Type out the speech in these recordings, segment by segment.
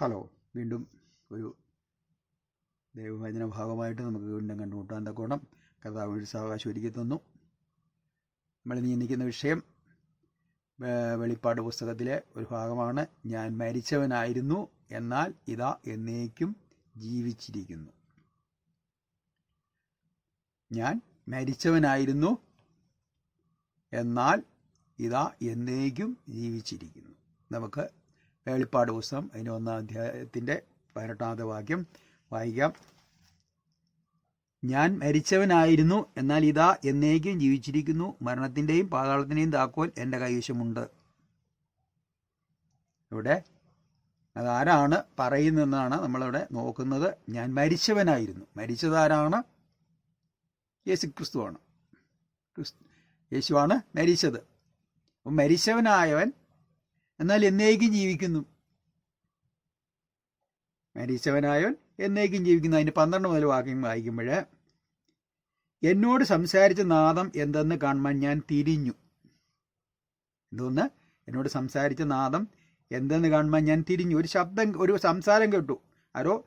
Hello വീണ്ടും ഒരു ദൈവവചന ഭാഗമായിട്ട് നമുക്ക് വീണ്ടും കണ്ടുമുട്ടാൻ തക്കോണം കർത്താവ് ഒരു സാവകാശം ഒരുക്കി തന്നു. നമ്മൾ നിയന്ത്രിക്കുന്ന വിഷയം വെളിപ്പാട് പുസ്തകത്തിലെ ഒരു ഭാഗമാണ് ഞാൻ മരിച്ചവനായിരുന്നു എന്നാൽ ഇതാ എന്നേക്കും ജീവിച്ചിരിക്കുന്നു. ഞാൻ മരിച്ചവനായിരുന്നു എന്നാൽ ഇതാ എന്നേക്കും ജീവിച്ചിരിക്കുന്നു. നമുക്ക് വെളിപ്പാട് പുസ്തകം അതിന്റെ ഒന്നാം അധ്യായത്തിന്റെ പതിനെട്ടാമത്തെ വാക്യം വായിക്കാം. ഞാൻ മരിച്ചവനായിരുന്നു എന്നാൽ ഇതാ എന്നേക്കും ജീവിച്ചിരിക്കുന്നു. മരണത്തിന്റെയും പാതാളത്തിന്റെയും താക്കോൽ എന്റെ കൈവശമുണ്ട്. ഇവിടെ അതാരാണ് പറയുന്നതെന്നാണ് നമ്മളിവിടെ നോക്കുന്നത്. ഞാൻ മരിച്ചവനായിരുന്നു. മരിച്ചതാരാണ്? യേശു ക്രിസ്തുവാണ് ക്രിസ്തു യേശുവാണ് മരിച്ചത്. അപ്പം മരിച്ചവനായവൻ എന്നാൽ എന്നേക്കും ജീവിക്കുന്നു. മരിച്ചവനായവൻ എന്നേക്കും ജീവിക്കുന്നു. അതിന് പന്ത്രണ്ട് മുതൽ വാക്യം വായിക്കുമ്പോൾ എന്നോട് സംസാരിച്ച നാദം എന്തെന്ന് കാണുവാൻ ഞാൻ തിരിഞ്ഞു. എന്തോന്ന് എന്നോട് സംസാരിച്ച നാദം എന്തെന്ന് കാണുമ്പോൾ ഞാൻ തിരിഞ്ഞു. ഒരു ശബ്ദം ഒരു സംസാരം കേട്ടു. ആരോ?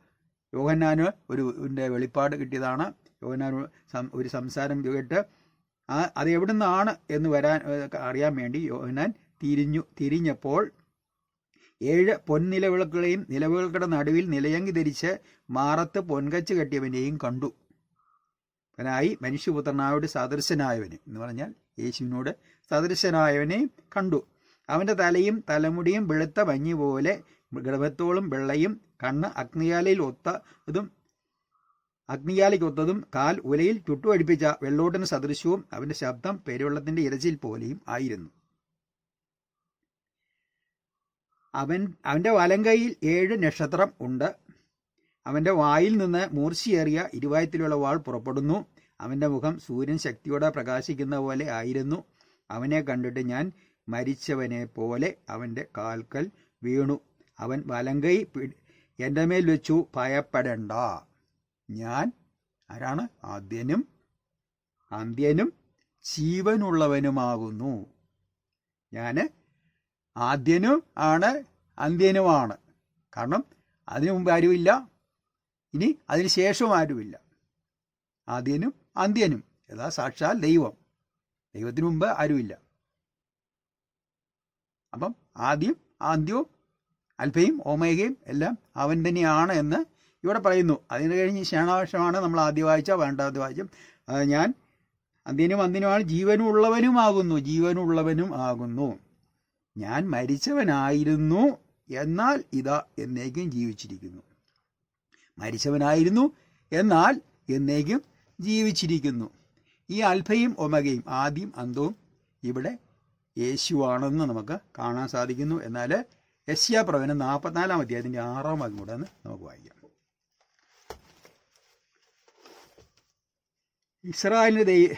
യോഹന്നാന് ഒരു വെളിപ്പാട് കിട്ടിയതാണ്. യോഹന്നാൻ ഒരു സംസാരം കേട്ട് ആ അത് എവിടുന്നാണ് എന്ന് വരാൻ അറിയാൻ വേണ്ടി യോഹന്നാൻ തിരിഞ്ഞു തിരിഞ്ഞപ്പോൾ ഏഴ് പൊൻനിലവിളക്കുകളെയും നിലവിളക്കുടെ നടുവിൽ നിലയങ്കി ധരിച്ച് മാറത്ത് പൊൻകച്ച് കെട്ടിയവനെയും കണ്ടു. അവനായി മനുഷ്യപുത്രനായോട് സദൃശനായവന് എന്ന് പറഞ്ഞാൽ യേശുവിനോട് സദൃശനായവനെയും കണ്ടു. അവന്റെ തലയും തലമുടിയും വെളുത്ത മഞ്ഞ് പോലെ ഗർഭത്തോളം വെള്ളയും കണ്ണ് അഗ്നിയാലയിൽ ഒത്തതും അഗ്നിയാലിക്കൊത്തതും കാൽ ഉലയിൽ ചുട്ടുപടിപ്പിച്ച വെള്ളോട്ടിന് സദൃശവും അവന്റെ ശബ്ദം പെരുവെള്ളത്തിന്റെ ഇരച്ചിൽ പോലെയും ആയിരുന്നു. അവൻ അവന്റെ വലങ്കൈയിൽ ഏഴ് നക്ഷത്രം ഉണ്ട്. അവന്റെ വായിൽ നിന്ന് മൂർച്ചയേറിയ ഇരുവായത്തിലുള്ള വാൾ പുറപ്പെടുന്നു. അവന്റെ മുഖം സൂര്യൻ ശക്തിയോടെ പ്രകാശിക്കുന്ന പോലെ ആയിരുന്നു. അവനെ കണ്ടിട്ട് ഞാൻ മരിച്ചവനെ പോലെ അവന്റെ കാൽക്കൽ വീണു. അവൻ വലങ്കൈ എന്റെ മേൽ വെച്ചു ഭയപ്പെടണ്ട. ഞാൻ ആരാണ്? ആദ്യനും അന്ത്യനും ജീവനുള്ളവനുമാകുന്നു. ഞാൻ ആദ്യനും ആണ് അന്ത്യനുമാണ്. കാരണം അതിനു മുമ്പ് ആരുമില്ല. ഇനി അതിന് ശേഷവും ആരുമില്ല. ആദ്യനും അന്ത്യനും. യഥാ സാക്ഷാൽ ദൈവം. ദൈവത്തിന് മുമ്പ് ആരുമില്ല. അപ്പം ആദ്യം ആദ്യവും അൽഫയും ഓമേഗയും എല്ലാം അവൻ തന്നെയാണ് എന്ന് ഇവിടെ പറയുന്നു. അതിന് കഴിഞ്ഞ് ശേണാവശ്യമാണ് നമ്മൾ ആദ്യം വായിച്ച വേണ്ടാത്ത വായിച്ച. ഞാൻ അന്ത്യനും അന്തിനുമാണ് ജീവനും ഉള്ളവനുമാകുന്നു ജീവനുള്ളവനും ആകുന്നു. ഞാൻ മരിച്ചവനായിരുന്നു. എന്നാൽ ഇതാ എന്നേക്കും ജീവിച്ചിരിക്കുന്നു. മരിച്ചവനായിരുന്നു. എന്നാൽ എന്നേക്കും ജീവിച്ചിരിക്കുന്നു. ഈ അൽഫയും ഒമകയും ആദ്യം അന്തവും ഇവിടെ യേശുവാണെന്ന് നമുക്ക് കാണാൻ സാധിക്കുന്നു. എന്നാൽ യശ്യാപ്രവനം നാൽപ്പത്തിനാലാം അധ്യായത്തിന്റെ ആറാം ഭാഗം കൂടെ നമുക്ക് വായിക്കാം. ഇസ്രായേലിന്റെ ദൈ-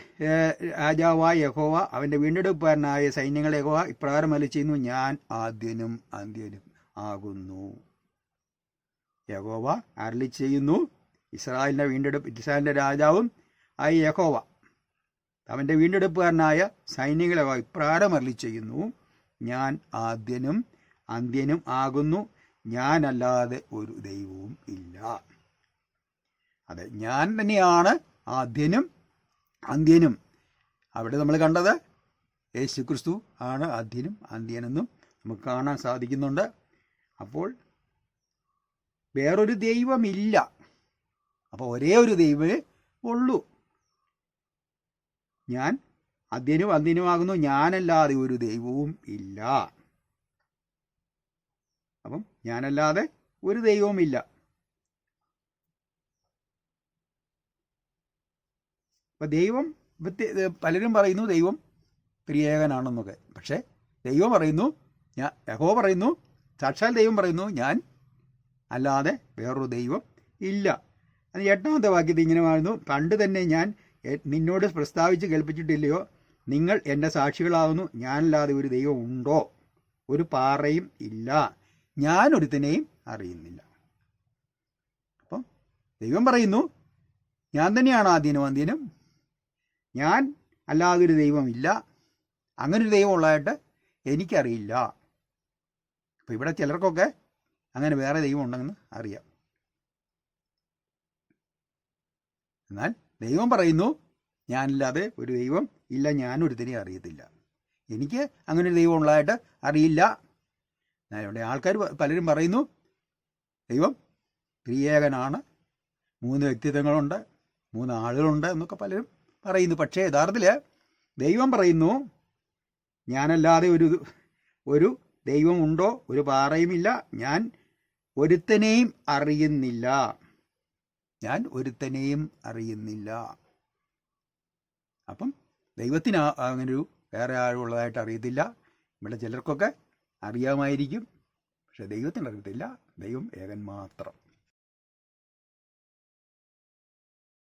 രാജാവായ യഹോവ അവന്റെ വീണ്ടെടുപ്പുകാരനായ സൈന്യങ്ങളെ യഹോവ ഇപ്രകാരം അല്ല ചെയ്യുന്നു ഞാൻ ആദ്യനും അന്ത്യനും ആകുന്നു. യഹോവ അരളി ചെയ്യുന്നു ഇസ്രായേലിന്റെ വീണ്ടെടുപ്പ് ഇസ്രായേലിന്റെ രാജാവും ആയി യഹോവ അവന്റെ വീണ്ടെടുപ്പുകാരനായ സൈന്യങ്ങളെ ഇപ്രകാരം അരളി ചെയ്യുന്നു ഞാൻ ആദ്യനും അന്ത്യനും ആകുന്നു ഞാനല്ലാതെ ഒരു ദൈവവും ഇല്ല. അതെ ഞാൻ തന്നെയാണ് ആദ്യനും അന്ത്യനും. അവിടെ നമ്മൾ കണ്ടത് യേശു ക്രിസ്തു ആണ് അധ്യനും അന്ത്യനെന്നും നമുക്ക് കാണാൻ സാധിക്കുന്നുണ്ട്. അപ്പോൾ വേറൊരു ദൈവമില്ല. അപ്പോൾ ഒരേ ഒരു ദൈവമേ ഉള്ളൂ. ഞാൻ അധ്യനും അന്ത്യനുമാകുന്നു ഞാനല്ലാതെ ഒരു ദൈവവും ഇല്ല. അപ്പം ഞാനല്ലാതെ ഒരു ദൈവവുമില്ല. അപ്പൊ ദൈവം പലരും പറയുന്നു ദൈവം പ്രിയേകനാണെന്നൊക്കെ പക്ഷേ ദൈവം പറയുന്നു ഞാൻ യഹോ പറയുന്നു സാക്ഷാൽ ദൈവം പറയുന്നു ഞാൻ അല്ലാതെ വേറൊരു ദൈവം ഇല്ല. അത് എട്ടാമത്തെ വാക്യത്തിൽ ഇങ്ങനെ പറയുന്നു പണ്ട് തന്നെ ഞാൻ നിന്നോട് പ്രസ്താവിച്ച് കേൾപ്പിച്ചിട്ടില്ലയോ? നിങ്ങൾ എന്റെ സാക്ഷികളാകുന്നു ഞാനല്ലാതെ ഒരു ദൈവം ഉണ്ടോ? ഒരു പാറയും ഇല്ല. ഞാൻ ഒരുത്തനെയും അറിയുന്നില്ല. അപ്പം ദൈവം പറയുന്നു ഞാൻ തന്നെയാണ് ആദ്യനും അന്ത്യനും ഞാൻ അല്ലാതെ ഒരു ദൈവമില്ല. അങ്ങനൊരു ദൈവം ഉള്ളതായിട്ട് എനിക്കറിയില്ല. അപ്പം ഇവിടെ ചിലർക്കൊക്കെ അങ്ങനെ വേറെ ദൈവം ഉണ്ടെന്ന് അറിയാം. എന്നാൽ ദൈവം പറയുന്നു ഞാനില്ലാതെ ഒരു ദൈവം ഇല്ല ഞാനൊരുത്തിനെയും അറിയത്തില്ല. എനിക്ക് അങ്ങനെ ഒരു ദൈവം ഉള്ളതായിട്ട് അറിയില്ല ഇവിടെ ആൾക്കാർ പലരും പറയുന്നു ദൈവം ത്രിയേകനാണ്. മൂന്ന് വ്യക്തിത്വങ്ങളുണ്ട് മൂന്ന് ആളുകളുണ്ട് എന്നൊക്കെ പലരും പറയുന്നു. പക്ഷേ യഥാർത്ഥത്തിൽ ദൈവം പറയുന്നു ഞാനല്ലാതെ ഒരു ഒരു ദൈവം ഉണ്ടോ? ഒരു പാറയുമില്ല. ഞാൻ ഒരുത്തനെയും അറിയുന്നില്ല. ഞാൻ ഒരുത്തനെയും അറിയുന്നില്ല. അപ്പം ദൈവത്തിന് അങ്ങനെ അങ്ങനൊരു വേറെ ആളുള്ളതായിട്ട് അറിയത്തില്ല. ഇവിടെ ചിലർക്കൊക്കെ അറിയാമായിരിക്കും. പക്ഷെ ദൈവത്തിന് അറിയത്തില്ല. ദൈവം ഏകൻ മാത്രം.